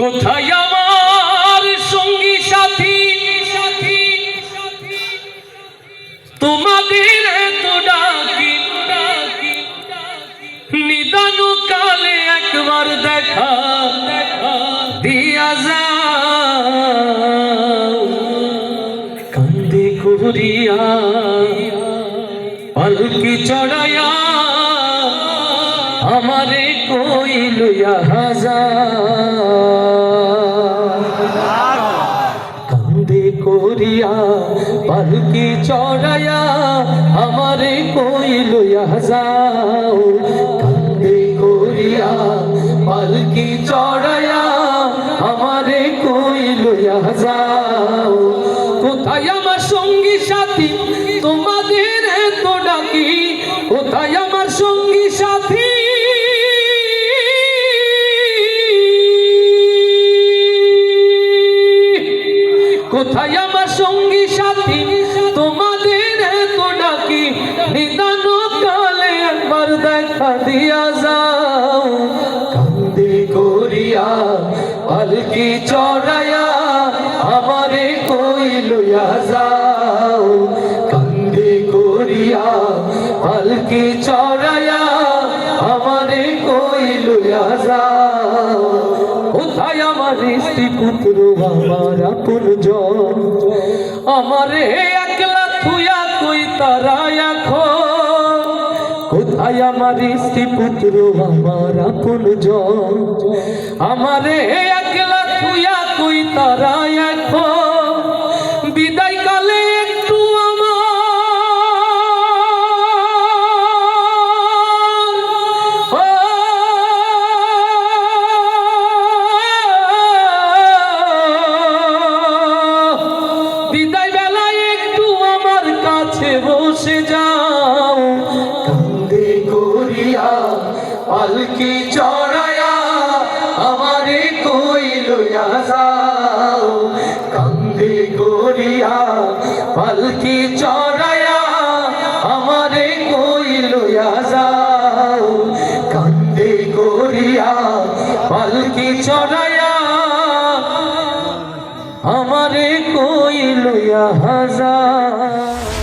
কোথায় আমার সঙ্গী সাথী? তোমাদের এত ডাকি নিদান কালে একবার দেখা দেখা দিয়া যাও। কান্দে করিয়া, পালকি চড়াইয়া আমারে কই লইয়া হাজার। কান্দে করিয়া, পালকি চড়াইয়া আমারে কই লইয়া যাও কান্দে করিয়া, পালকি চড়াইয়া আমারে কই লইয়া যাও কোথায় আমার সঙ্গী সাথী? তোমাদের এত ডাকি। কোথায় আমার সঙ্গী কোথায় আমার সঙ্গী সাথী, তোমাদের এত ডাকি নিদান কালে একবার দেখা দিয়া যাও। কান্দে করিয়া, পালকি চড়াইয়া আমারে কই লইয়া যাও। কান্দে করিয়া, পালকি চড়াইয়া কোথায় কুকুর পুত্র আমার আপন জন। আমারে একলা থুয়া কই তারা এখন? কোথায় আমার স্ত্রী পুত্র আমার আপন জন? আমারে যাও। কান্দে করিয়া, পালকি চড়ায়া আমারে কই লইয়া যাও। কান্দে করিয়া, পালকি চড়ায়া আমারে কই লইয়া যাও। কান্দে করিয়া, পালকি চড়ায়া আমারে কই লইয়া হাজার